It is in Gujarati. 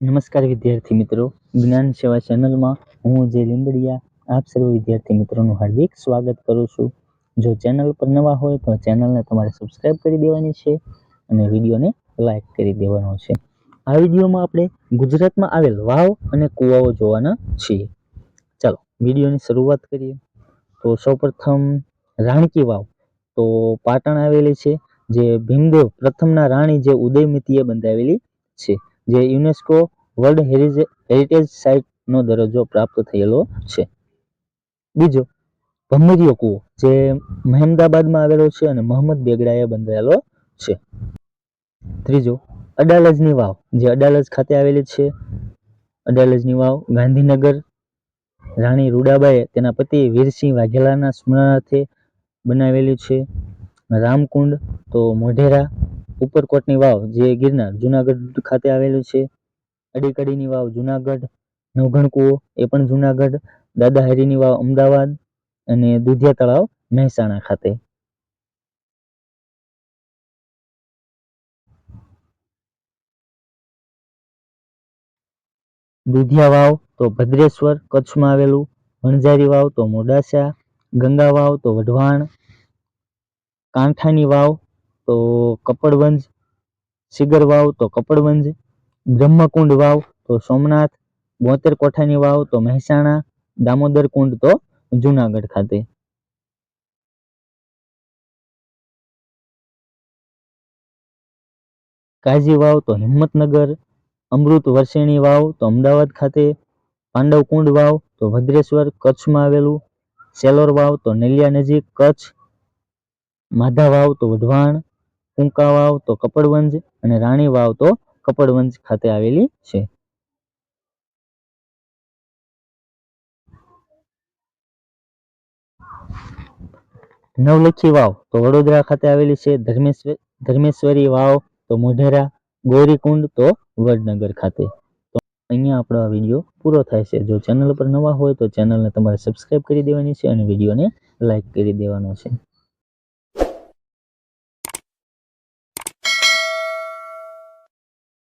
નમસ્કાર વિદ્યાર્થી મિત્રો. જ્ઞાન સેવા ચેનલમાં હું જે લીંબડિયા, આપ સર્વ વિદ્યાર્થી મિત્રોનું હાર્દિક સ્વાગત કરું છું. જો ચેનલ પર નવા હોય તો ચેનલને તમારે સબસ્ક્રાઇબ કરી દેવાની છે અને વિડીયોને લાઇક કરી દેવાનો છે. આ વિડીયોમાં આપણે ગુજરાતમાં આવેલ વાવ અને કૂવાઓ જોવાના છીએ. ચાલો, વિડીયોની શરૂઆત કરીએ. તો સૌપ્રથમ રાણકી વાવ. તો પાટણ આવેલી છે, જે ભીમદેવ પ્રથમના રાણી જે ઉદયમિતીએ બંધાવેલી છે. જે યુનેસ્કો વર્લ્ડ હેરિટેજ હેરિટેજ સાઇટનો દરજ્જો પ્રાપ્ત થયેલો છે. બીજો ભમરીયો કૂવો, જે મહેમદાબાદમાં આવેલો છે અને મોહમ્મદ બેગડાએ બંધાયેલો છે. ત્રીજો, અડાલજની વાવ, જે અડાલજ ખાતે આવેલી છે. અડાલજની વાવ ગાંધીનગર, રાણી રૂડાબાએ તેના પતિ વીરસિંહ વાઘેલાના સ્મરણાર્થે બનાવેલી છે. રામકુંડ, તો મોઢેરા ઉપરકોટની વાવ, જે ગિરનાર, જુનાગઢ ખાતે આવેલું છે. અડીકડીની વાવ, જુનાગઢ નવઘણ કૂવો એ પણ જુનાગઢ દાદા વાવ, અમદાવાદ અને દુધિયા તળાવ, મહેસાણા ખાતે. દુધિયા વાવ તો ભદ્રેશ્વર કચ્છમાં આવેલું, વણઝારી વાવ તો મોડાસા, ગંગા વાવ તો વઢવાણ, કાંઠાની વાવ તો કપડવંજ, સિગર વાવ તો કપડવંજ, બ્રહ્મકુંડ વાવ તો સોમનાથ, બોતેર કોઠાની વાવ તો મહેસાણા, દામોદર કુંડ તો જુનાગઢ ખાતે. કાજી વાવ તો હિંમતનગર, અમૃત વર્ષિણી વાવ તો અમદાવાદ ખાતે, પાંડવ કુંડ વાવ તો ભદ્રેશ્વર કચ્છમાં આવેલું, સેલોર વાવ તો નલિયા નજીક કચ્છ, માધા વાવ તો વઢવાણ કુંકા વાવ તો કપડવંજ અને રાણી વાવ તો કપડવંજ ખાતે આવેલી છે. નવલખી વાવ તો વડોદરા ખાતે આવેલી છે. ધર્મેશ્વર ધર્મેશ્વરી વાવ તો મોઢેરા, ગૌરીકુંડ તો વડનગર ખાતે. તો અહીંયા આપણો આ વીડિયો પૂરો થાય છે. જો ચેનલ પર નવા હોય તો ચેનલને તમારે સબસ્ક્રાઈબ કરી દેવાની છે અને વિડીયોને લાઈક કરી દેવાનો છે.